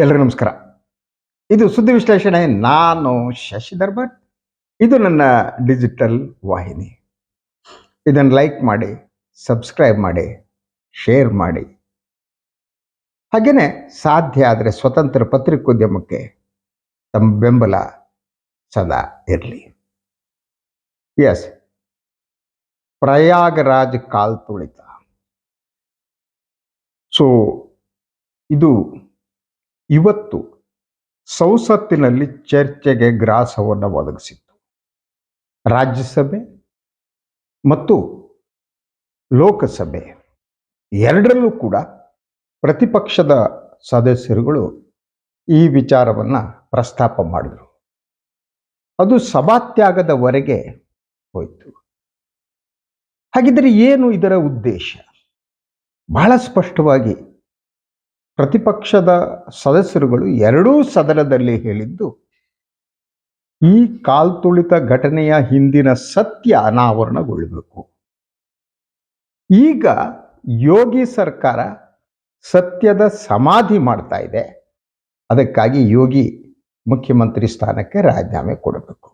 ಎಲ್ರಿಗೂ ನಮಸ್ಕಾರ. ಇದು ಸುದ್ದಿ ವಿಶ್ಲೇಷಣೆ, ನಾನು ಶಶಿಧರ್ ಭಟ್. ಇದು ನನ್ನ ಡಿಜಿಟಲ್ ವಾಹಿನಿ. ಇದನ್ನು ಲೈಕ್ ಮಾಡಿ, ಸಬ್ಸ್ಕ್ರೈಬ್ ಮಾಡಿ, ಶೇರ್ ಮಾಡಿ. ಹಾಗೆಯೇ ಸಾಧ್ಯ ಆದರೆ ಸ್ವತಂತ್ರ ಪತ್ರಿಕೋದ್ಯಮಕ್ಕೆ ತಮ್ಮ ಬೆಂಬಲ ಸದಾ ಇರಲಿ. ಎಸ್ ಪ್ರಯಾಗರಾಜ್ ಕಾಲ್ ತುಳಿತ ಸೊ ಇದು ಇವತ್ತು ಸಂಸತ್ತಿನಲ್ಲಿ ಚರ್ಚೆಗೆ ಗ್ರಾಸವನ್ನು ಒದಗಿಸಿತ್ತು. ರಾಜ್ಯಸಭೆ ಮತ್ತು ಲೋಕಸಭೆ ಎರಡರಲ್ಲೂ ಕೂಡ ಪ್ರತಿಪಕ್ಷದ ಸದಸ್ಯರುಗಳು ಈ ವಿಚಾರವನ್ನು ಪ್ರಸ್ತಾಪ ಮಾಡಿದರು. ಅದು ಸಭಾತ್ಯಾಗದವರೆಗೆ ಹೋಯಿತು. ಹಾಗಿದ್ರೆ ಏನು ಇದರ ಉದ್ದೇಶ? ಬಹಳ ಸ್ಪಷ್ಟವಾಗಿ ಪ್ರತಿಪಕ್ಷದ ಸದಸ್ಯರುಗಳು ಎರಡೂ ಸದನದಲ್ಲಿ ಹೇಳಿದ್ದು, ಈ ಕಾಲ್ತುಳಿತ ಘಟನೆಯ ಹಿಂದಿನ ಸತ್ಯ ಅನಾವರಣಗೊಳ್ಳಬೇಕು. ಈಗ ಯೋಗಿ ಸರ್ಕಾರ ಸತ್ಯದ ಸಮಾಧಿ ಮಾಡ್ತಾ ಇದೆ. ಅದಕ್ಕಾಗಿ ಯೋಗಿ ಮುಖ್ಯಮಂತ್ರಿ ಸ್ಥಾನಕ್ಕೆ ರಾಜೀನಾಮೆ ಕೊಡಬೇಕು.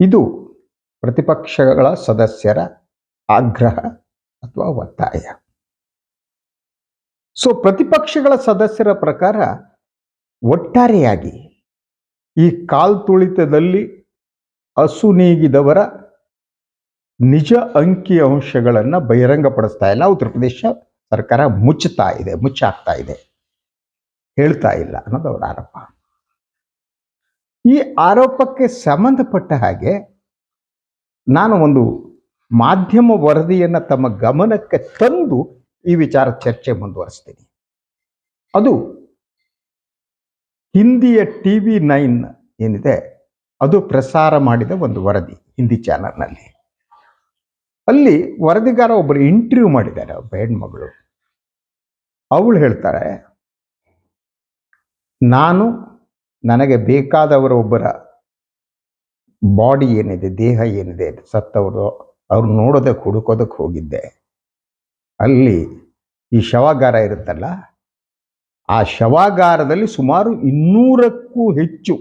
ಇದು ಪ್ರತಿಪಕ್ಷಗಳ ಸದಸ್ಯರ ಆಗ್ರಹ ಅಥವಾ ಒತ್ತಾಯ. ಸೊ ಪ್ರತಿಪಕ್ಷಗಳ ಸದಸ್ಯರ ಪ್ರಕಾರ ಒಟ್ಟಾರೆಯಾಗಿ ಈ ಕಾಲ್ತುಳಿತದಲ್ಲಿ ಅಸುನೀಗಿದವರ ನಿಜ ಅಂಕಿ ಅಂಶಗಳನ್ನು ಬಹಿರಂಗಪಡಿಸ್ತಾ ಇಲ್ಲ. ಉತ್ತರ ಪ್ರದೇಶ ಸರ್ಕಾರ ಮುಚ್ಚುತ್ತಾ ಇದೆ ಮುಚ್ಚಾಕ್ತಾ ಇದೆ. ಹೇಳ್ತಾ ಇಲ್ಲ ಅನ್ನೋದು ಅವರ ಆರೋಪ. ಈ ಆರೋಪಕ್ಕೆ ಸಂಬಂಧಪಟ್ಟ ಹಾಗೆ ನಾನು ಒಂದು ಮಾಧ್ಯಮ ವರದಿಯನ್ನು ತಮ್ಮ ಗಮನಕ್ಕೆ ತಂದು ಈ ವಿಚಾರ ಚರ್ಚೆ ಮುಂದುವರಿಸ್ತೀನಿ. ಅದು ಹಿಂದಿಯ ಟಿ ವಿ ನೈನ್ ಏನಿದೆ, ಅದು ಪ್ರಸಾರ ಮಾಡಿದ ಒಂದು ವರದಿ ಹಿಂದಿ ಚಾನಲ್ನಲ್ಲಿ. ಅಲ್ಲಿ ವರದಿಗಾರ ಒಬ್ಬರು ಇಂಟರ್ವ್ಯೂ ಮಾಡಿದ್ದಾರೆ ಒಬ್ಬ ಹೆಣ್ಮಗಳು ಅವಳು ಹೇಳ್ತಾರೆ, ನಾನು ನನಗೆ ಬೇಕಾದವರ ಒಬ್ಬರ ಬಾಡಿ ಏನಿದೆ, ದೇಹ ಏನಿದೆ, ಸತ್ತವರು, ಅವ್ರು ನೋಡೋದಕ್ಕೆ, ಹುಡುಕೋದಕ್ಕೆ ಹೋಗಿದ್ದೆ. ಅಲ್ಲಿ ಈ ಶವಾಗಾರ ಇರುತ್ತಲ್ಲ, ಆ ಶವಾಗಾರದಲ್ಲಿ ಸುಮಾರು ಇನ್ನೂರಕ್ಕೂ ಹೆಚ್ಚು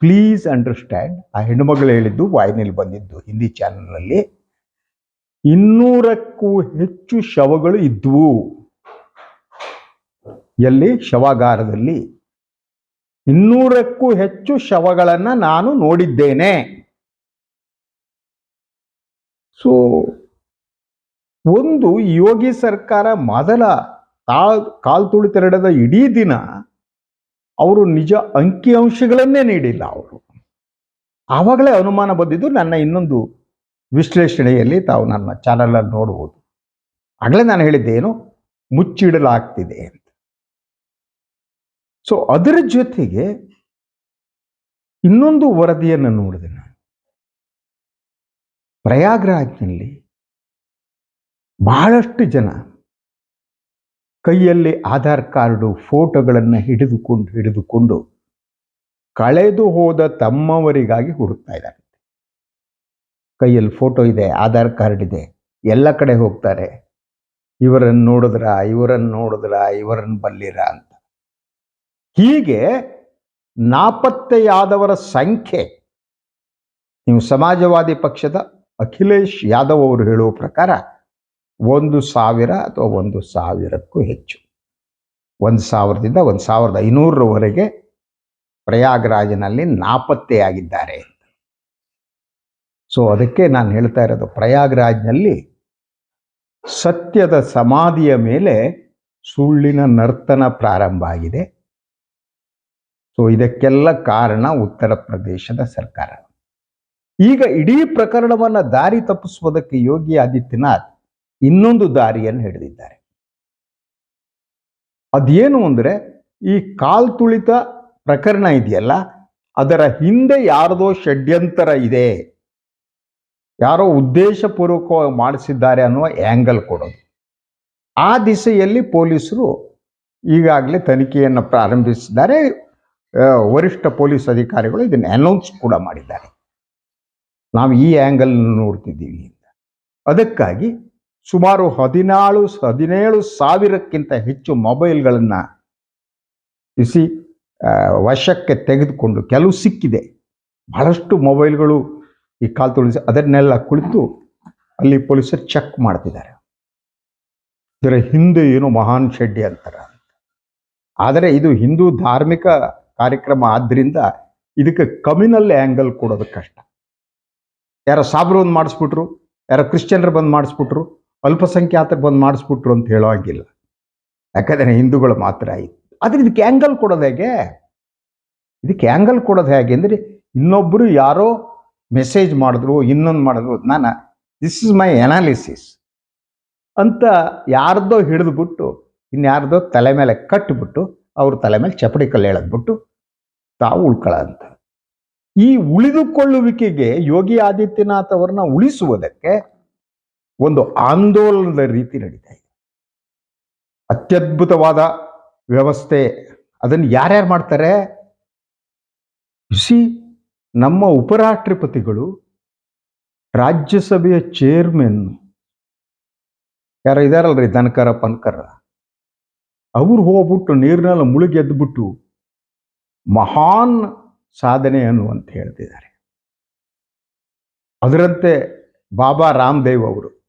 ಪ್ಲೀಸ್ ಅಂಡರ್ಸ್ಟ್ಯಾಂಡ್ ಆ ಹೆಣ್ಣುಮಗಳು ಹೇಳಿದ್ದು, ವಾಹಿನಿಯಲ್ಲಿ ಬಂದಿದ್ದು ಹಿಂದಿ ಚಾನಲ್ನಲ್ಲಿ ಇನ್ನೂರಕ್ಕೂ ಹೆಚ್ಚು ಶವಗಳು ಇದ್ವು. ಎಲ್ಲಿ? ಶವಾಗಾರದಲ್ಲಿ. ಇನ್ನೂರಕ್ಕೂ ಹೆಚ್ಚು ಶವಗಳನ್ನು ನಾನು ನೋಡಿದ್ದೇನೆ. ಸೊ ಒಂದು ಯೋಗಿ ಸರ್ಕಾರ ಮೊದಲ ತಾ ಕಾಲ್ ತುಳಿತೆರಡದ ಇಡೀ ದಿನ ಅವರು ನಿಜ ಅಂಕಿಅಂಶಗಳನ್ನೇ ನೀಡಿಲ್ಲ ಅವರು. ಆವಾಗಲೇ ಅನುಮಾನ ಬಂದಿದ್ದು ನನ್ನ ಇನ್ನೊಂದು ವಿಶ್ಲೇಷಣೆಯಲ್ಲಿ ತಾವು ನನ್ನ ಚಾನಲಲ್ಲಿ ನೋಡ್ಬೋದು. ಆಗಲೇ ನಾನು ಹೇಳಿದ್ದೆ ಏನು ಮುಚ್ಚಿಡಲಾಗ್ತಿದೆ ಅಂತ. ಸೊ ಅದರ ಜೊತೆಗೆ ಇನ್ನೊಂದು ವರದಿಯನ್ನು ನೋಡಿದೆ ನಾನು. ಪ್ರಯಾಗ್ರಾಜ್ನಲ್ಲಿ ಬಹಳಷ್ಟು ಜನ ಕೈಯಲ್ಲಿ ಆಧಾರ್ ಕಾರ್ಡು, ಫೋಟೋಗಳನ್ನು ಹಿಡಿದುಕೊಂಡು ಹಿಡಿದುಕೊಂಡು ಕಳೆದು ಹೋದ ತಮ್ಮವರಿಗಾಗಿ ಹುಡುಕ್ತಾ ಇದ್ದಾರೆ. ಕೈಯಲ್ಲಿ ಫೋಟೋ ಇದೆ, ಆಧಾರ್ ಕಾರ್ಡ್ ಇದೆ, ಎಲ್ಲ ಕಡೆ ಹೋಗ್ತಾರೆ. ಇವರನ್ನು ನೋಡಿದ್ರ ಇವರನ್ನು ನೋಡಿದ್ರ, ಇವರನ್ನು ಬಲ್ಲಿರ ಅಂತ. ಹೀಗೆ ನಾಪತ್ತೆಯಾದವರ ಸಂಖ್ಯೆ, ನೀವು ಸಮಾಜವಾದಿ ಪಕ್ಷದ ಅಖಿಲೇಶ್ ಯಾದವ್ ಅವರು ಹೇಳುವ ಪ್ರಕಾರ ಒಂದು ಸಾವಿರ ಅಥವಾ ಒಂದು ಸಾವಿರಕ್ಕೂ ಹೆಚ್ಚು. ಒಂದು ಸಾವಿರದಿಂದ ಒಂದು ಸಾವಿರದ ಐನೂರರವರೆಗೆ ಪ್ರಯಾಗರಾಜನಲ್ಲಿ ನಾಪತ್ತೆಯಾಗಿದ್ದಾರೆ ಸೊ ಅದಕ್ಕೆ ನಾನು ಹೇಳ್ತಾ ಇರೋದು, ಪ್ರಯಾಗ್ರಾಜ್ನಲ್ಲಿ ಸತ್ಯದ ಸಮಾಧಿಯ ಮೇಲೆ ಸುಳ್ಳಿನ ನರ್ತನ ಪ್ರಾರಂಭ ಆಗಿದೆ. ಸೊ ಇದಕ್ಕೆಲ್ಲ ಕಾರಣ ಉತ್ತರ ಪ್ರದೇಶದ ಸರ್ಕಾರ. ಈಗ ಇಡೀ ಪ್ರಕರಣವನ್ನು ದಾರಿ ತಪ್ಪಿಸುವುದಕ್ಕೆ ಯೋಗಿ ಆದಿತ್ಯನಾಥ್ ಇನ್ನೊಂದು ದಾರಿಯನ್ನು ಹಿಡಿದಿದ್ದಾರೆ. ಅದೇನು ಅಂದರೆ ಈ ಕಾಲ್ ತುಳಿತ ಪ್ರಕರಣ ಇದೆಯಲ್ಲ, ಅದರ ಹಿಂದೆ ಯಾರದೋ ಷಡ್ಯಂತರ ಇದೆ. ಯಾರೋ ಉದ್ದೇಶಪೂರ್ವಕವಾಗಿ ಮಾಡಿಸಿದ್ದಾರೆ ಅನ್ನುವ ಆ್ಯಂಗಲ್ ಕೊಡೋದು. ಆ ದಿಸೆಯಲ್ಲಿ ಪೊಲೀಸರು ಈಗಾಗಲೇ ತನಿಖೆಯನ್ನು ಪ್ರಾರಂಭಿಸಿದ್ದಾರೆ. ವರಿಷ್ಠ ಪೊಲೀಸ್ ಅಧಿಕಾರಿಗಳು ಇದನ್ನು ಅನೌನ್ಸ್ ಕೂಡ ಮಾಡಿದ್ದಾರೆ. ನಾವು ಈ ಆ್ಯಂಗಲ್ ನೋಡ್ತಿದ್ದೀವಿ ಅದಕ್ಕಾಗಿ ಸುಮಾರು ಹದಿನಾಳು, ಹದಿನೇಳು ಸಾವಿರಕ್ಕಿಂತ ಹೆಚ್ಚು ಮೊಬೈಲ್ಗಳನ್ನು ಬಿಸಿ ವಶಕ್ಕೆ ತೆಗೆದುಕೊಂಡು ಕೆಲವು ಸಿಕ್ಕಿದೆ. ಬಹಳಷ್ಟು ಮೊಬೈಲ್ಗಳು ಈ ಕಾಲ್ ತುಳಿಸಿ ಅದನ್ನೆಲ್ಲ ಕುಳಿತು ಅಲ್ಲಿ ಪೊಲೀಸರು ಚೆಕ್ ಮಾಡ್ತಿದ್ದಾರೆ. ಇದರ ಹಿಂದೆ ಏನು ಮಹಾನ್ ಶೆಡ್ಡಿ ಅಂತಾರ. ಆದರೆ ಇದು ಹಿಂದೂ ಧಾರ್ಮಿಕ ಕಾರ್ಯಕ್ರಮ ಆದ್ದರಿಂದ ಇದಕ್ಕೆ ಕಮ್ಯುನಲ್ ಆ್ಯಂಗಲ್ ಕೊಡೋದು ಕಷ್ಟ. ಯಾರೋ ಸಾಬ್ರು ಒಂದು ಮಾಡಿಸ್ಬಿಟ್ರು, ಯಾರೋ ಕ್ರಿಶ್ಚಿಯನ್ರು ಬಂದು ಮಾಡಿಸ್ಬಿಟ್ರು ಅಲ್ಪಸಂಖ್ಯಾತರು ಬಂದು ಮಾಡಿಸ್ಬಿಟ್ರು ಅಂತ ಹೇಳೋ ಹಾಗಿಲ್ಲ. ಯಾಕಂದರೆ ಹಿಂದೂಗಳು ಮಾತ್ರ ಆಯಿತು. ಆದರೆ ಇದಕ್ಕೆ ಆ್ಯಂಗಲ್ ಕೊಡೋದು ಹೇಗೆ? ಇದಕ್ಕೆ ಆ್ಯಂಗಲ್ ಕೊಡೋದು ಹೇಗೆ ಅಂದರೆ ಇನ್ನೊಬ್ಬರು ಯಾರೋ ಮೆಸೇಜ್ ಮಾಡಿದ್ರು, ಇನ್ನೊಂದು ಮಾಡಿದ್ರು, ನಾನು ದಿಸ್ ಇಸ್ ಮೈ ಅನಾಲಿಸಿಸ್ ಅಂತ ಯಾರ್ದೋ ಹಿಡಿದ್ಬಿಟ್ಟು ಇನ್ಯಾರ್ದೋ ತಲೆ ಮೇಲೆ ಕಟ್ಟಿಬಿಟ್ಟು ಅವ್ರ ತಲೆ ಮೇಲೆ ಚಪಡಿ ಕಲ್ಲು ಎಳೆದ್ಬಿಟ್ಟು, ತಾವು ಅಂತ. ಈ ಉಳಿದುಕೊಳ್ಳುವಿಕೆಗೆ ಯೋಗಿ ಆದಿತ್ಯನಾಥ್ ಅವ್ರನ್ನ ಉಳಿಸುವುದಕ್ಕೆ ಒಂದು ಆಂದೋಲನದ ರೀತಿ ನಡೀತಾ ಇದೆ. ಅತ್ಯದ್ಭುತವಾದ ವ್ಯವಸ್ಥೆ, ಅದನ್ನು ಯಾರ್ಯಾರು ಮಾಡ್ತಾರೆ? ಸಿ ನಮ್ಮ ಉಪರಾಷ್ಟ್ರಪತಿಗಳು ರಾಜ್ಯಸಭೆಯ ಚೇರ್ಮನ್ ಯಾರು ಇದಾರಲ್ರಿ? ದನಕರ, ಪನ್ಕರ. ಅವ್ರು ಹೋಗ್ಬಿಟ್ಟು ನೀರಿನಲ್ಲಿ ಮುಳುಗಿ ಎದ್ಬಿಟ್ಟು ಮಹಾನ್ ಸಾಧನೆ ಅನ್ನುವಂತ ಹೇಳ್ತಿದ್ದಾರೆ. ಅದರಂತೆ ಬಾಬಾ ರಾಮದೇವ್ ಅವರು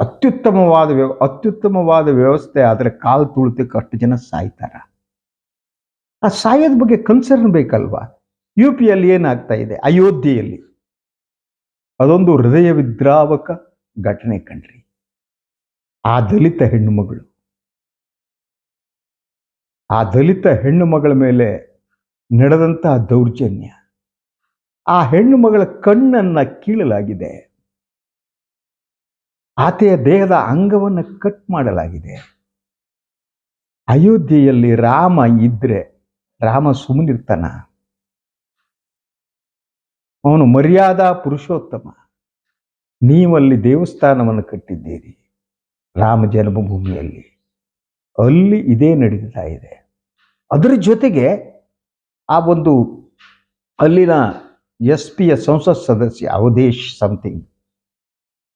ಅತ್ಯುತ್ತಮವಾದ ವ್ಯವ ಅತ್ಯುತ್ತಮವಾದ ವ್ಯವಸ್ಥೆ ಆದರೆ ಕಾಲು ತುಳಿತಕ್ಕೆ ಅಷ್ಟು ಜನ ಸಾಯ್ತಾರ. ಆ ಸಾಯೋದ ಬಗ್ಗೆ ಕನ್ಸರ್ನ್ ಬೇಕಲ್ವಾ? ಯು ಪಿಯಲ್ಲಿ ಏನಾಗ್ತಾ ಇದೆ? ಅಯೋಧ್ಯೆಯಲ್ಲಿ. ಅದೊಂದು ಹೃದಯ ವಿದ್ರಾವಕ ಘಟನೆ ಕಣ್ರಿ. ಆ ದಲಿತ ಹೆಣ್ಣು ಮಗಳು. ಆ ದಲಿತ ಹೆಣ್ಣು ಮಗಳ ಮೇಲೆ ನಡೆದಂತಹ ದೌರ್ಜನ್ಯ. ಆ ಹೆಣ್ಣು ಮಗಳ ಕಣ್ಣನ್ನ ಕೀಳಲಾಗಿದೆ. ಆಕೆಯ ದೇಹದ ಅಂಗವನ್ನು ಕಟ್ ಮಾಡಲಾಗಿದೆ. ಅಯೋಧ್ಯೆಯಲ್ಲಿ ರಾಮ ಇದ್ರೆ, ರಾಮ ಸುಮ್ಮನಿರ್ತಾನ ಅವನು ಮರ್ಯಾದಾ ಪುರುಷೋತ್ತಮ. ನೀವಲ್ಲಿ ದೇವಸ್ಥಾನವನ್ನು ಕಟ್ಟಿದ್ದೀರಿ, ರಾಮ ಜನ್ಮಭೂಮಿಯಲ್ಲಿ. ಅಲ್ಲಿ ಇದೇ ನಡೀತಾ ಇದೆ. ಅದರ ಜೊತೆಗೆ ಆ ಒಂದು ಅಲ್ಲಿನ ಎಸ್ ಪಿಯ ಸಂಸತ್ ಸದಸ್ಯ ಅವಧೇಶ್ ಸಮಥಿಂಗ್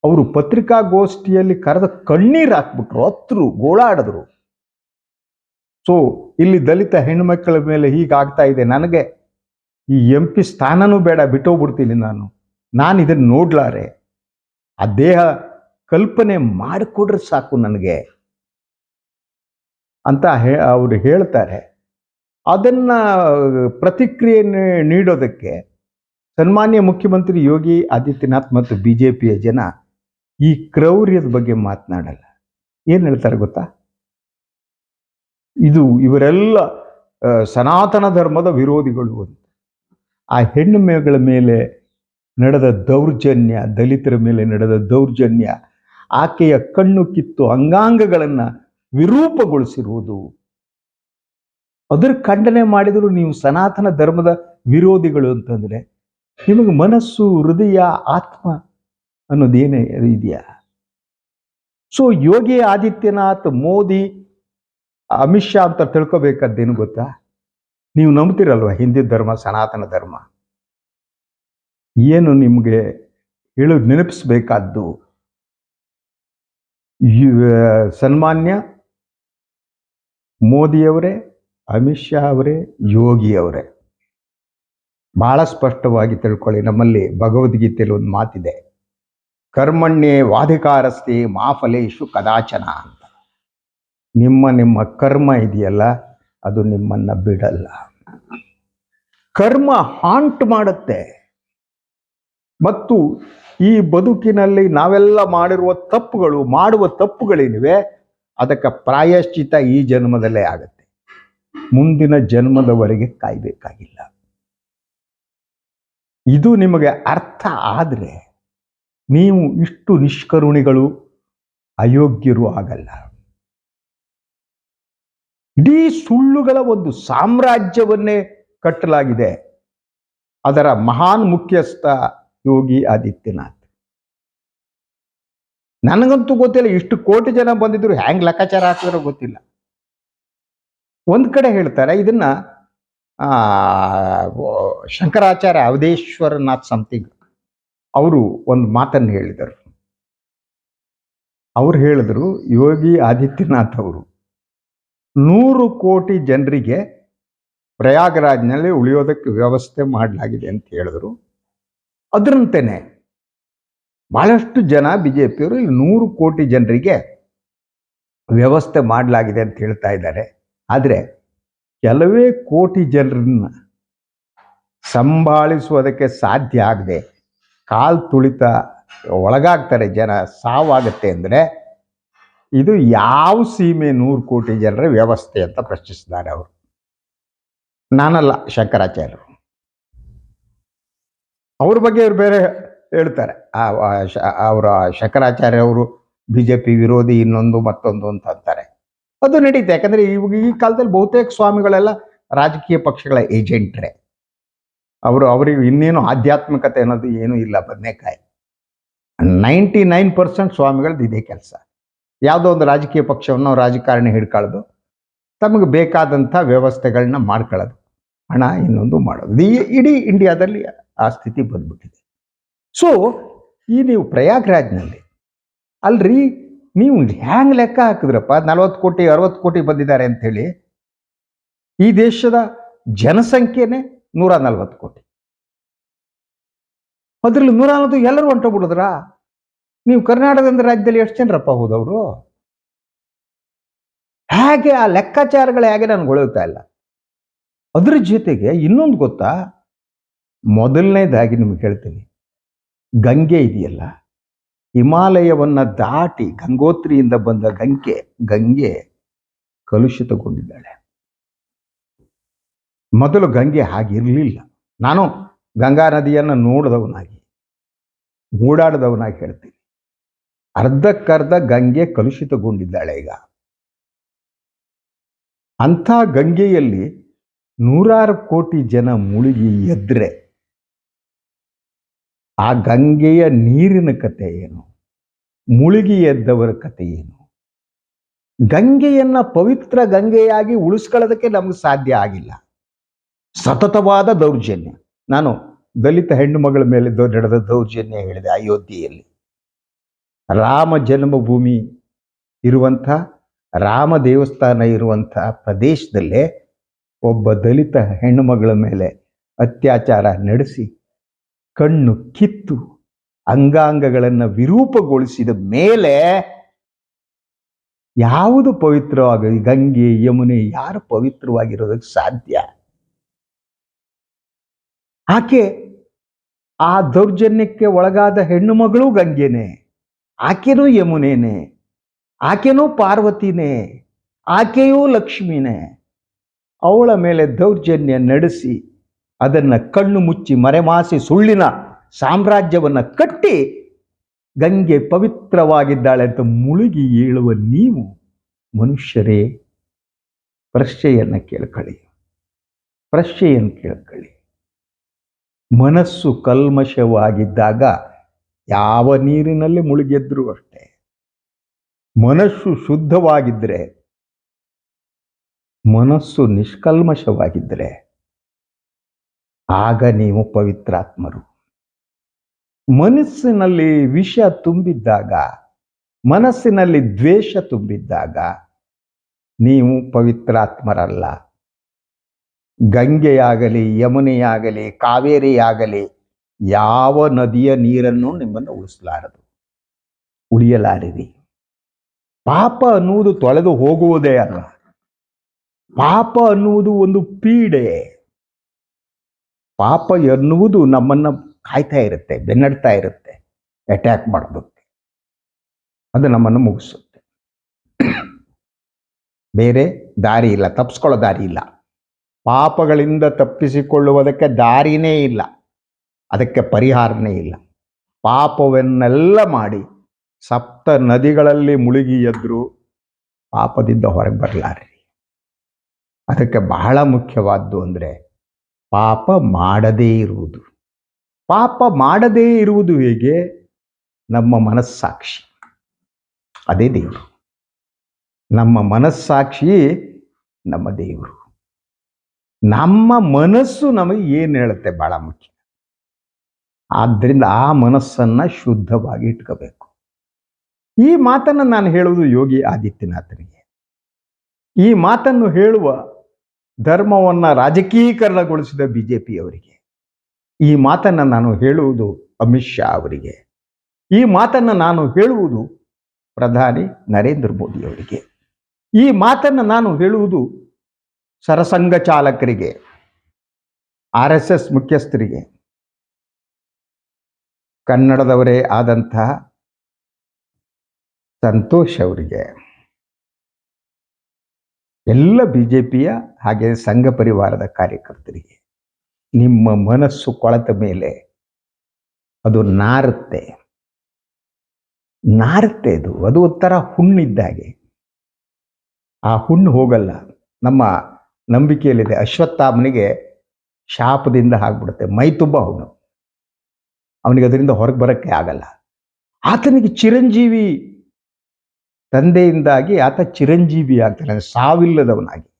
ಅವರು ಪತ್ರಿಕಾಗೋಷ್ಠಿಯಲ್ಲಿ ಕರೆದ ಕಣ್ಣೀರು ಹಾಕ್ಬಿಟ್ರು, ಹತ್ರು, ಗೋಳಾಡಿದ್ರು. ಸೊ ಇಲ್ಲಿ ದಲಿತ ಹೆಣ್ಣುಮಕ್ಕಳ ಮೇಲೆ ಹೀಗಾಗ್ತಾ ಇದೆ. ನನಗೆ ಈ ಎಂ ಪಿ ಸ್ಥಾನನೂ ಬೇಡ, ಬಿಟ್ಟೋಗ್ಬಿಡ್ತೀನಿ ನಾನು. ನಾನು ಇದನ್ನು ನೋಡ್ಲಾರೆ. ಆ ದೇಹ ಕಲ್ಪನೆ ಮಾಡಿಕೊಡ್ರೆ ಸಾಕು ನನಗೆ. ಅಂತ ಹೇ, ಅವರು ಹೇಳ್ತಾರೆ. ಅದನ್ನ ಪ್ರತಿಕ್ರಿಯೆ ನೀಡೋದಕ್ಕೆ ಸನ್ಮಾನ್ಯ ಮುಖ್ಯಮಂತ್ರಿ ಯೋಗಿ ಆದಿತ್ಯನಾಥ್ ಮತ್ತು ಬಿ ಜೆ ಪಿಯ ಜನ ಈ ಕ್ರೌರ್ಯದ ಬಗ್ಗೆ ಮಾತನಾಡಲ್ಲ. ಏನು ಹೇಳ್ತಾರೆ ಗೊತ್ತಾ? ಇದು ಇವರೆಲ್ಲ ಸನಾತನ ಧರ್ಮದ ವಿರೋಧಿಗಳು ಅಂತ ಆ ಹೆಣ್ಣು ಮೇಗಳ ಮೇಲೆ ನಡೆದ ದೌರ್ಜನ್ಯ, ದಲಿತರ ಮೇಲೆ ನಡೆದ ದೌರ್ಜನ್ಯ, ಆಕೆಯ ಕಣ್ಣು ಕಿತ್ತು ಅಂಗಾಂಗಗಳನ್ನು ವಿರೂಪಗೊಳಿಸಿರುವುದು. ಅದರ ಖಂಡನೆ ಮಾಡಿದರೂ ನೀವು ಸನಾತನ ಧರ್ಮದ ವಿರೋಧಿಗಳು ಅಂತಂದ್ರೆ, ನಿಮಗೆ ಮನಸ್ಸು, ಹೃದಯ, ಆತ್ಮ ಅನ್ನೋದೇನೇ ಇದೆಯಾ? ಸೊ ಯೋಗಿ ಆದಿತ್ಯನಾಥ್, ಮೋದಿ, ಅಮಿತ್ ಶಾ ಅಂತ ತಿಳ್ಕೊಬೇಕಾದ್ದೇನು ಗೊತ್ತಾ? ನೀವು ನಂಬ್ತಿರಲ್ವ ಹಿಂದೂ ಧರ್ಮ, ಸನಾತನ ಧರ್ಮ? ಏನು ನಿಮಗೆ ಹೇಳು ನೆನಪಿಸ್ಬೇಕಾದ್ದು? ಸನ್ಮಾನ್ಯ ಮೋದಿಯವರೇ, ಅಮಿತ್ ಶಾ ಅವರೇ, ಯೋಗಿ ಅವರೇ? ಬಹಳ ಸ್ಪಷ್ಟವಾಗಿ ತಿಳ್ಕೊಳ್ಳಿ, ನಮ್ಮಲ್ಲಿ ಭಗವದ್ಗೀತೆಯಲ್ಲಿ ಒಂದು ಮಾತಿದೆ. ಕರ್ಮಣ್ಯೇ ವಾಧಿಕಾರಸ್ತಿ ಮಾಫಲೇಶು ಕದಾಚನ ಅಂತ. ನಿಮ್ಮ ನಿಮ್ಮ ಕರ್ಮ ಇದೆಯಲ್ಲ, ಅದು ನಿಮ್ಮನ್ನ ಬಿಡಲ್ಲ. ಕರ್ಮ ಹಾಂಟ್ ಮಾಡುತ್ತೆ. ಮತ್ತು ಈ ಬದುಕಿನಲ್ಲಿ ನಾವೆಲ್ಲ ಮಾಡಿರುವ ತಪ್ಪುಗಳು, ಮಾಡುವ ತಪ್ಪುಗಳೇನಿವೆ ಅದಕ್ಕೆ ಪ್ರಾಯಶ್ಚಿತ ಈ ಜನ್ಮದಲ್ಲೇ ಆಗುತ್ತೆ. ಮುಂದಿನ ಜನ್ಮದವರೆಗೆ ಕಾಯ್ಬೇಕಾಗಿಲ್ಲ. ಇದು ನಿಮಗೆ ಅರ್ಥ ಆದರೆ ನೀವು ಇಷ್ಟು ನಿಷ್ಕರುಣಿಗಳು ಅಯೋಗ್ಯರು ಆಗಲ್ಲ. ಇಡೀ ಸುಳ್ಳುಗಳ ಒಂದು ಸಾಮ್ರಾಜ್ಯವನ್ನೇ ಕಟ್ಟಲಾಗಿದೆ. ಅದರ ಮಹಾನ್ ಮುಖ್ಯಸ್ಥ ಯೋಗಿ ಆದಿತ್ಯನಾಥ್. ನನಗಂತೂ ಗೊತ್ತಿಲ್ಲ, ಇಷ್ಟು ಕೋಟಿ ಜನ ಬಂದಿದ್ರು ಹ್ಯಾಂಗ್ ಲೆಕ್ಕಾಚಾರ ಹಾಕಿದ್ರೋ ಗೊತ್ತಿಲ್ಲ. ಒಂದ್ ಕಡೆ ಹೇಳ್ತಾರೆ, ಇದನ್ನ ಶಂಕರಾಚಾರ್ಯ ಅವಧೇಶ್ವರನಾಥ್ ಸಮಥಿಂಗ್ ಅವರು ಒಂದು ಮಾತನ್ನು ಹೇಳಿದರು. ಅವ್ರು ಹೇಳಿದ್ರು, ಯೋಗಿ ಆದಿತ್ಯನಾಥ್ ಅವರು, ನೂರು ಕೋಟಿ ಜನರಿಗೆ ಪ್ರಯಾಗರಾಜ್ನಲ್ಲಿ ಉಳಿಯೋದಕ್ಕೆ ವ್ಯವಸ್ಥೆ ಮಾಡಲಾಗಿದೆ ಅಂತ ಹೇಳಿದ್ರು. ಅದರಂತೆಯೇ ಬಹಳಷ್ಟು ಜನ ಬಿ ಜೆ ಪಿಯವರು ಇಲ್ಲಿ ನೂರು ಕೋಟಿ ಜನರಿಗೆ ವ್ಯವಸ್ಥೆ ಮಾಡಲಾಗಿದೆ ಅಂತ ಹೇಳ್ತಾ ಇದ್ದಾರೆ. ಆದರೆ ಕೆಲವೇ ಕೋಟಿ ಜನರನ್ನ ಸಂಭಾಳಿಸುವುದಕ್ಕೆ ಸಾಧ್ಯ ಆಗದೆ ಕಾಲ್ ತುಳಿತ ಒಳಗಾಗ್ತಾರೆ ಜನ, ಸಾವಾಗುತ್ತೆ ಅಂದರೆ ಇದು ಯಾವ ಸೀಮೆ ನೂರು ಕೋಟಿ ಜನರ ವ್ಯವಸ್ಥೆ ಅಂತ ಪ್ರಶ್ನಿಸಿದ್ದಾರೆ ಅವರು. ನಾನಲ್ಲ ಶಂಕರಾಚಾರ್ಯರು ಅವ್ರ. ಬಗ್ಗೆ ಇವ್ರು ಬೇರೆ ಹೇಳ್ತಾರೆ. ಅವರ ಶಂಕರಾಚಾರ್ಯ ಅವರು ಬಿ ಜೆ ಪಿ ವಿರೋಧಿ ಇನ್ನೊಂದು ಮತ್ತೊಂದು ಅಂತ ಅಂತಾರೆ. ಅದು ನಡೀತೆ. ಯಾಕಂದರೆ ಇವಾಗ ಈ ಕಾಲದಲ್ಲಿ ಬಹುತೇಕ ಸ್ವಾಮಿಗಳೆಲ್ಲ ರಾಜಕೀಯ ಪಕ್ಷಗಳ ಏಜೆಂಟ್ರೆ. ಅವರು ಅವರಿಗೆ ಇನ್ನೇನು ಆಧ್ಯಾತ್ಮಿಕತೆ ಅನ್ನೋದು ಏನೂ ಇಲ್ಲ ಬದನೆಕಾಯಿ. ನೈಂಟಿ ನೈನ್ ಪರ್ಸೆಂಟ್ ಸ್ವಾಮಿಗಳದ್ದು ಇದೇ ಕೆಲಸ. ಯಾವುದೋ ಒಂದು ರಾಜಕೀಯ ಪಕ್ಷವನ್ನು ರಾಜಕಾರಣಿ ಹಿಡ್ಕೊಳ್ಳೋದು ತಮಗೆ ಬೇಕಾದಂಥ ವ್ಯವಸ್ಥೆಗಳನ್ನ ಮಾಡ್ಕೊಳ್ಳೋದು ಹಣ ಇನ್ನೊಂದು ಮಾಡೋದು. ಈ ಇಡೀ ಇಂಡಿಯಾದಲ್ಲಿ ಆ ಸ್ಥಿತಿ ಬಂದ್ಬಿಟ್ಟಿದೆ. ಸೊ ಈ ನೀವು ಪ್ರಯಾಗ್ರಾಜ್ನಲ್ಲಿ, ಅಲ್ರಿ, ನೀವು ಹ್ಯಾಂಗ್ ಲೆಕ್ಕ ಹಾಕಿದ್ರಪ್ಪ? ನಲವತ್ತು ಕೋಟಿ, ಅರವತ್ತು ಕೋಟಿ ಬಂದಿದ್ದಾರೆ ಅಂಥೇಳಿ. ಈ ದೇಶದ ಜನಸಂಖ್ಯೆನೇ ನೂರ ನಲ್ವತ್ತು ಕೋಟಿ. ಅದ್ರಲ್ಲಿ ನೂರ ನಲ್ವತ್ತು ಎಲ್ಲರೂ ಹೊಂಟೋಗ್ಬಿಡಿದ್ರಾ? ನೀವು ಕರ್ನಾಟಕದಿಂದ ರಾಜ್ಯದಲ್ಲಿ ಎಷ್ಟು ಜನರಪ್ಪ ಹೋದವರು? ಹೇಗೆ ಆ ಲೆಕ್ಕಾಚಾರಗಳು ಹೇಗೆ ನನಗೆ ಗೊಳುತ್ತಾ ಇಲ್ಲ. ಅದ್ರ ಜೊತೆಗೆ ಇನ್ನೊಂದು ಗೊತ್ತಾ? ಮೊದಲನೇದಾಗಿ ನಿಮ್ಗೆ ಹೇಳ್ತೀನಿ. ಗಂಗೆ ಇದೆಯಲ್ಲ? ಹಿಮಾಲಯವನ್ನ ದಾಟಿ ಗಂಗೋತ್ರಿಯಿಂದ ಬಂದ ಗಂಗೆ ಗಂಗೆ ಕಲುಷಿತಗೊಂಡಿದ್ದಾಳೆ. ಮೊದಲು ಗಂಗೆ ಹಾಗಿರಲಿಲ್ಲ. ನಾನು ಗಂಗಾ ನದಿಯನ್ನು ನೋಡಿದವನಾಗಿ, ಓಡಾಡಿದವನಾಗಿ ಹೇಳ್ತೀನಿ. ಅರ್ಧಕ್ಕರ್ಧ ಗಂಗೆ ಕಲುಷಿತಗೊಂಡಿದ್ದಾಳೆ ಈಗ. ಅಂಥ ಗಂಗೆಯಲ್ಲಿ ನೂರಾರು ಕೋಟಿ ಜನ ಮುಳುಗಿ ಎದ್ರೆ, ಆ ಗಂಗೆಯ ನೀರಿನ ಕತೆ ಏನು? ಮುಳುಗಿ ಎದ್ದವರ ಕತೆ ಏನು? ಗಂಗೆಯನ್ನ ಪವಿತ್ರ ಗಂಗೆಯಾಗಿ ಉಳಿಸ್ಕೊಳ್ಳೋದಕ್ಕೆ ನಮಗೆ ಸಾಧ್ಯ ಆಗಿಲ್ಲ. ಸತತವಾದ ದೌರ್ಜನ್ಯ. ನಾನು ದಲಿತ ಹೆಣ್ಣು ಮಗಳ ಮೇಲೆ ನಡೆದ ದೌರ್ಜನ್ಯ ಹೇಳಿದೆ ಅಯೋಧ್ಯೆಯಲ್ಲಿ. ರಾಮ ಜನ್ಮಭೂಮಿ ಇರುವಂಥ, ರಾಮ ದೇವಸ್ಥಾನ ಇರುವಂಥ ಪ್ರದೇಶದಲ್ಲೇ ಒಬ್ಬ ದಲಿತ ಹೆಣ್ಣು ಮಗಳ ಮೇಲೆ ಅತ್ಯಾಚಾರ ನಡೆಸಿ, ಕಣ್ಣು ಕಿತ್ತು ಅಂಗಾಂಗಗಳನ್ನು ವಿರೂಪಗೊಳಿಸಿದ ಮೇಲೆ ಯಾವುದು ಪವಿತ್ರವಾಗ, ಗಂಗೆ, ಯಮುನೆ ಯಾರು ಪವಿತ್ರವಾಗಿರೋದಕ್ಕೆ ಸಾಧ್ಯ? ಆಕೆ ಆ ದೌರ್ಜನ್ಯಕ್ಕೆ ಒಳಗಾದ ಹೆಣ್ಣು ಮಗಳು ಗಂಗೆನೆ, ಆಕೆನೂ ಯಮುನೇನೆ, ಆಕೆನೂ ಪಾರ್ವತಿನೇ, ಆಕೆಯೂ ಲಕ್ಷ್ಮಿನೇ. ಅವಳ ಮೇಲೆ ದೌರ್ಜನ್ಯ ನಡೆಸಿ ಅದನ್ನು ಕಣ್ಣು ಮುಚ್ಚಿ ಮರೆಮಾಸಿ ಸುಳ್ಳಿನ ಸಾಮ್ರಾಜ್ಯವನ್ನು ಕಟ್ಟಿ ಗಂಗೆ ಪವಿತ್ರವಾಗಿದ್ದಾಳೆ ಅಂತ ಮುಳುಗಿ ಏಳುವ ನೀವು ಮನುಷ್ಯರೇ, ಪ್ರಶ್ನೆಯನ್ನು ಕೇಳ್ಕೊಳ್ಳಿ. ಪ್ರಶ್ನೆಯನ್ನು ಕೇಳ್ಕೊಳ್ಳಿ. ಮನಸ್ಸು ಕಲ್ಮಶವಾಗಿದ್ದಾಗ ಯಾವ ನೀರಿನಲ್ಲಿ ಮುಳುಗೆದ್ರೂ ಅಷ್ಟೇ. ಮನಸ್ಸು ಶುದ್ಧವಾಗಿದ್ದರೆ ಮನಸ್ಸು ನಿಷ್ಕಲ್ಮಶವಾಗಿದ್ದರೆ ಆಗ ನೀವು ಪವಿತ್ರಾತ್ಮರು. ಮನಸ್ಸಿನಲ್ಲಿ ವಿಷ ತುಂಬಿದ್ದಾಗ, ಮನಸ್ಸಿನಲ್ಲಿ ದ್ವೇಷ ತುಂಬಿದ್ದಾಗ, ನೀವು ಪವಿತ್ರಾತ್ಮರಲ್ಲ. ಗಂಗೆಯಾಗಲಿ, ಯಮುನೆಯಾಗಲಿ, ಕಾವೇರಿಯಾಗಲಿ ಯಾವ ನದಿಯ ನೀರನ್ನು ನಿಮ್ಮನ್ನು ಉಳಿಸಲಾರದು? ಉಳಿಯಲಾರಿರಿ. ಪಾಪ ಅನ್ನುವುದು ತೊಳೆದು ಹೋಗುವುದೇ ಅಲ್ಲ. ಪಾಪ ಅನ್ನುವುದು ಒಂದು ಪೀಡೆ. ಪಾಪ ಎನ್ನುವುದು ನಮ್ಮನ್ನು ಕಾಯ್ತಾ ಇರುತ್ತೆ, ಬೆನ್ನಡ್ತಾ ಇರುತ್ತೆ ಅಟ್ಯಾಕ್ ಮಾಡೋದಕ್ಕೆ ಅದು ನಮ್ಮನ್ನು ಮುಗಿಸುತ್ತೆ. ಬೇರೆ ದಾರಿ ಇಲ್ಲ ತಪ್ಪಿಸ್ಕೊಳ್ಳೋ ದಾರಿ ಇಲ್ಲ. ಪಾಪಗಳಿಂದ ತಪ್ಪಿಸಿಕೊಳ್ಳುವುದಕ್ಕೆ ದಾರಿನೇ ಇಲ್ಲ. ಅದಕ್ಕೆ ಪರಿಹಾರನೇ ಇಲ್ಲ. ಪಾಪವನ್ನೆಲ್ಲ ಮಾಡಿ ಸಪ್ತ ನದಿಗಳಲ್ಲಿ ಮುಳುಗಿ ಎದ್ರು ಪಾಪದಿಂದ ಹೊರಗೆ ಬರಲಾರಿ. ಅದಕ್ಕೆ ಬಹಳ ಮುಖ್ಯವಾದ್ದು ಅಂದರೆ ಪಾಪ ಮಾಡದೇ ಇರುವುದು. ಪಾಪ ಮಾಡದೇ ಇರುವುದು ಹೇಗೆ? ನಮ್ಮ ಮನಸ್ಸಾಕ್ಷಿ. ಅದೇ ದೇವರು. ನಮ್ಮ ಮನಸ್ಸಾಕ್ಷಿ ನಮ್ಮ ದೇವರು. ನಮ್ಮ ಮನಸ್ಸು ನಮಗೆ ಏನು ಹೇಳುತ್ತೆ ಭಾಳ ಮುಖ್ಯ. ಆದ್ದರಿಂದ ಆ ಮನಸ್ಸನ್ನ ಶುದ್ಧವಾಗಿ ಇಟ್ಕೋಬೇಕು. ಈ ಮಾತನ್ನು ನಾನು ಹೇಳುವುದು ಯೋಗಿ ಆದಿತ್ಯನಾಥನಿಗೆ. ಈ ಮಾತನ್ನು ಹೇಳುವ ಧರ್ಮವನ್ನು ರಾಜಕೀಕರಣಗೊಳಿಸಿದ ಬಿ ಜೆ ಪಿಯವರಿಗೆ ಈ ಮಾತನ್ನು ನಾನು ಹೇಳುವುದು ಅಮಿತ್ ಶಾ ಅವರಿಗೆ. ಈ ಮಾತನ್ನು ನಾನು ಹೇಳುವುದು ಪ್ರಧಾನಿ ನರೇಂದ್ರ ಮೋದಿ ಅವರಿಗೆ ಈ ಮಾತನ್ನು ನಾನು ಹೇಳುವುದು ಸರಸಂಘ ಚಾಲಕರಿಗೆ, ಆರ್ ಎಸ್ ಎಸ್ ಮುಖ್ಯಸ್ಥರಿಗೆ, ಕನ್ನಡದವರೇ ಆದಂತಹ ಸಂತೋಷ್ ಅವರಿಗೆ, ಎಲ್ಲ ಬಿ ಜೆ ಪಿಯ ಹಾಗೆ ಸಂಘ ಪರಿವಾರದ ಕಾರ್ಯಕರ್ತರಿಗೆ, ನಿಮ್ಮ ಮನಸ್ಸು ಕೊಳೆತ ಮೇಲೆ ಅದು ನಾರುತ್ತೆ. ನಾರುತ್ತೆ ಅದು. ಅದು ಒಂಥರ ಹುಣ್ಣಿದ್ದಾಗೆ ಆ ಹುಣ್ಣು ಹೋಗಲ್ಲ. ನಮ್ಮ ನಂಬಿಕೆಯಲ್ಲಿದೆ. ಅಶ್ವತ್ಥಾಮನಿಗೆ ಶಾಪದಿಂದ ಆಗ್ಬಿಡುತ್ತೆ. ಮೈ ತುಂಬ ಅವನು ಅವನಿಗೆ ಅದರಿಂದ ಹೊರಗೆ ಬರೋಕ್ಕೆ ಆಗಲ್ಲ. ಆತನಿಗೆ ಚಿರಂಜೀವಿ ತಂದೆಯಿಂದಾಗಿ ಆತ ಚಿರಂಜೀವಿ ಆಗ್ತಾನೆ. ಸಾವಿಲ್ಲದವನಾಗಿ.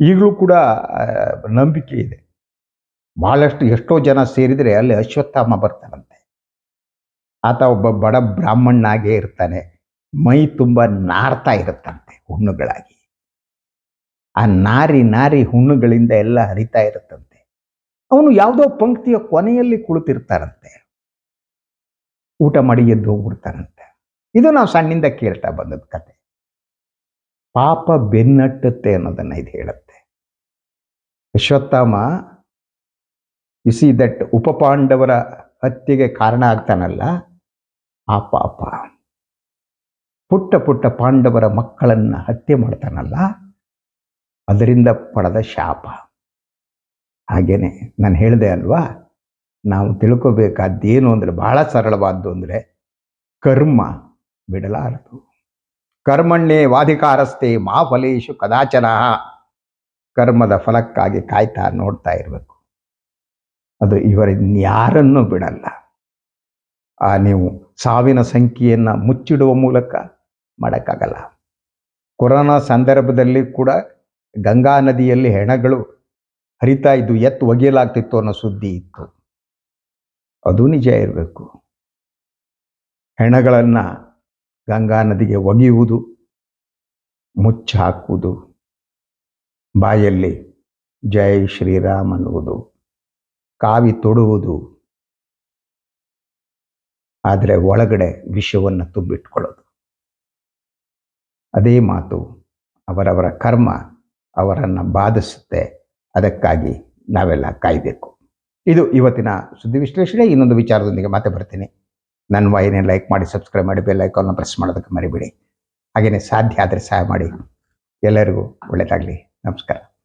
ಈಗಲೂ ಕೂಡ ನಂಬಿಕೆ ಇದೆ. ಬಹಳಷ್ಟು ಎಷ್ಟೋ ಜನ ಸೇರಿದರೆ ಅಲ್ಲಿ ಅಶ್ವತ್ಥಾಮ ಬರ್ತಾನಂತೆ. ಆತ ಒಬ್ಬ ಬಡ ಬ್ರಾಹ್ಮಣನಾಗೇ ಇರ್ತಾನೆ. ಮೈ ತುಂಬ ನಾರ್ತಾ ಇರುತ್ತಂತೆ ಹುಣ್ಣುಗಳಾಗಿ. ಆ ನಾರಿ ನಾರಿ ಹುಣ್ಣುಗಳಿಂದ ಎಲ್ಲ ಹರಿತಾ ಇರುತ್ತಂತೆ. ಅವನು ಯಾವುದೋ ಪಂಕ್ತಿಯ ಕೊನೆಯಲ್ಲಿ ಕುಳಿತಿರ್ತಾರಂತೆ. ಊಟ ಮಾಡಿ ಎದ್ದು ಹೋಗ್ಬಿಡ್ತಾರಂತೆ. ಇದು ನಾವು ಸಣ್ಣಿಂದ ಕೇಳ್ತಾ ಬಂದದ ಕತೆ. ಪಾಪ ಬೆನ್ನಟ್ಟುತ್ತೆ ಅನ್ನೋದನ್ನ ಇದು ಹೇಳುತ್ತೆ. ಅಶ್ವತ್ಥಾಮ ಸಿ ದಟ್ ಉಪಪಾಂಡವರ ಹತ್ಯೆಗೆ ಕಾರಣ ಆಗ್ತಾನಲ್ಲ? ಆ ಪಾಪ. ಪುಟ್ಟ ಪುಟ್ಟ ಪಾಂಡವರ ಮಕ್ಕಳನ್ನ ಹತ್ಯೆ ಮಾಡ್ತಾನಲ್ಲ? ಅದರಿಂದ ಪಡೆದ ಶಾಪ. ಹಾಗೇನೆ ನಾನು ಹೇಳಿದೆ ಅಲ್ವಾ? ನಾವು ತಿಳ್ಕೋಬೇಕಾದ್ದೇನು ಅಂದರೆ ಬಹಳ ಸರಳವಾದ್ದು ಅಂದರೆ ಕರ್ಮ ಬಿಡಲಾರದು. ಕರ್ಮಣ್ಣೆ ವಾಧಿಕಾರಸ್ಥೆ ಮಾ ಫಲೇಶು ಕದಾಚನ. ಕರ್ಮದ ಫಲಕ್ಕಾಗಿ ಕಾಯ್ತಾ ನೋಡ್ತಾ ಇರಬೇಕು. ಅದು ಇವರಿನ್ಯಾರನ್ನೂ ಬಿಡಲ್ಲ. ಆ ನೀವು ಸಾವಿನ ಸಂಖ್ಯೆಯನ್ನು ಮುಚ್ಚಿಡುವ ಮೂಲಕ ಮಾಡೋಕ್ಕಾಗಲ್ಲ. ಕೊರೋನಾ ಸಂದರ್ಭದಲ್ಲಿ ಕೂಡ ಗಂಗಾ ನದಿಯಲ್ಲಿ ಹೆಣಗಳು ಹರಿತಾ ಇದ್ದು ಎತ್ತು ಒಗೆಯಲಾಗ್ತಿತ್ತು ಅನ್ನೋ ಸುದ್ದಿ ಇತ್ತು. ಅದು ನಿಜ ಇರಬೇಕು. ಹೆಣಗಳನ್ನು ಗಂಗಾ ನದಿಗೆ ಒಗೆಯುವುದು ಮುಚ್ಚ ಹಾಕುವುದು ಬಾಯಲ್ಲಿ ಜೈ ಶ್ರೀರಾಮ್ ಅನ್ನುವುದು, ಕಾವಿ ತೊಡುವುದು, ಆದರೆ ಒಳಗಡೆ ವಿಷವನ್ನು ತುಂಬಿಟ್ಕೊಳ್ಳೋದು. ಅದೇ ಮಾತು ಅವರವರ ಕರ್ಮ. ಅವರನ್ನು ಬಾಧಿಸುತ್ತೆ. ಅದಕ್ಕಾಗಿ ನಾವೆಲ್ಲ ಕಾಯಬೇಕು. ಇದು ಇವತ್ತಿನ ಸುದ್ದಿ ವಿಶ್ಲೇಷಣೆ. ಇನ್ನೊಂದು ವಿಚಾರದೊಂದಿಗೆ ಮಾತೆ ಬರ್ತೀನಿ. ನನ್ನ ವಾಹಿನಿ ಲೈಕ್ ಮಾಡಿ, ಸಬ್ಸ್ಕ್ರೈಬ್ ಮಾಡಿ, ಬೆಲ್ ಐಕಾನ್ನ ಪ್ರೆಸ್ ಮಾಡೋದಕ್ಕೆ ಮರಿಬೇಡಿ. ಹಾಗೆಯೇ ಸಾಧ್ಯ ಆದರೆ ಸಹಾಯ ಮಾಡಿ. ಎಲ್ಲರಿಗೂ ಒಳ್ಳೆಯದಾಗಲಿ ನಮಸ್ಕಾರ.